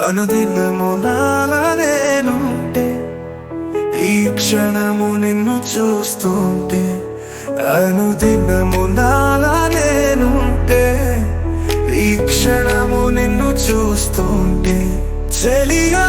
అనుదినము నాలనేనుంటే ఈ క్షణము నిన్ను చూస్తుంటే అనుదినము నాలనేనుంటే ఈ క్షణము నిన్ను చూస్తుంటే చెలియా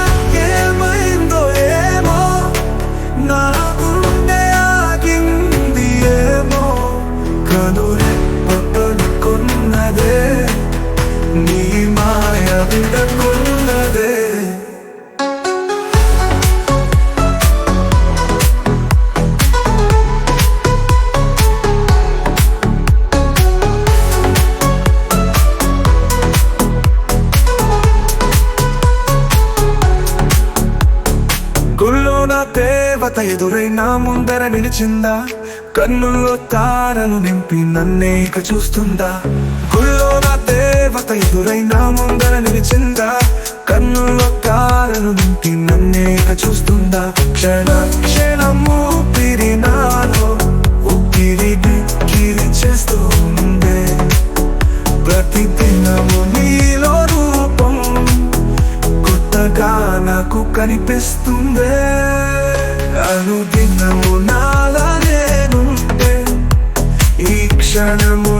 దేవత ఎదురై నా ముందర నిలిచిందా? కన్నుల్లో తారను నింపి నన్నే ఇక చూస్తుందా? గుళ్ళో నా దేవత ఎదురై నా ముందర నిలిచిందా? కన్నుల్లో తారను నింపి నన్నే ఇక చూస్తుందా? క్షణ క్షణము పిరి నాలో ఉక్కిరి బిక్కిరి చేస్తూ ఉందే. ప్రతి దినము నీలో రూపం కొత్తగా నాకు కనిపిస్తుందే. అనుదినము నాలా నేనుంటే ఈ క్షణము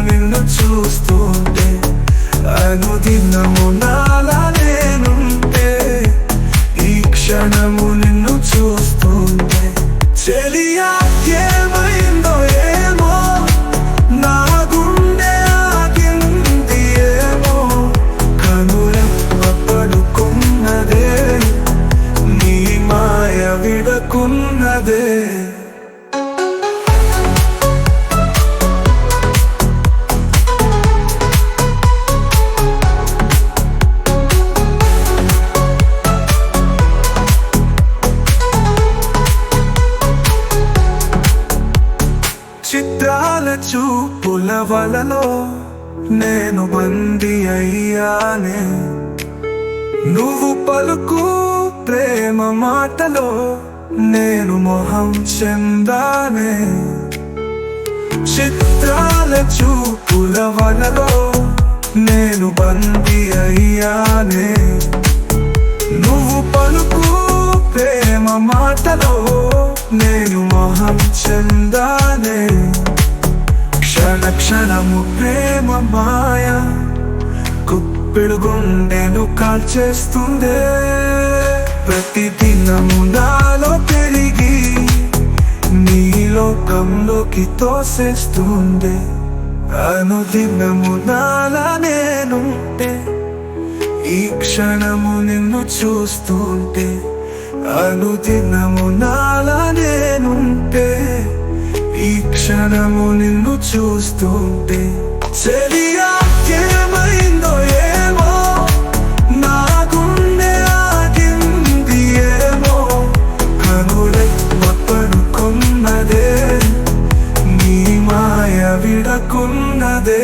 చూపుల వలలో నేను బంది అయ్యానే. నువ్వు పలుకు ప్రేమ మాటలో నేను మొహం చెందానే. చిత్రాల చూపుల వలలో నేను బంది అయ్యానే. నువ్వు పలుకు ప్రేమ మాటలో నేను మొహం చెందానే. క్షణము ప్రేమ మాయ. కుప్పిడు గుండెను కాల్చేస్తుందే. ప్రతి దినము నాలో పెరిగి నీ లోకంలోకి తోసేస్తుందే. అనుదినము నాలా నేనుంటే ఈ క్షణము నిన్ను చూస్తుంటే అనుదినము నాలా నేనుంటే. క్షణము నిన్ను చూస్తుంటే చెలియా ఏమో? ఏమో? పడుకున్నదే నీ మాయ విడకున్నదే.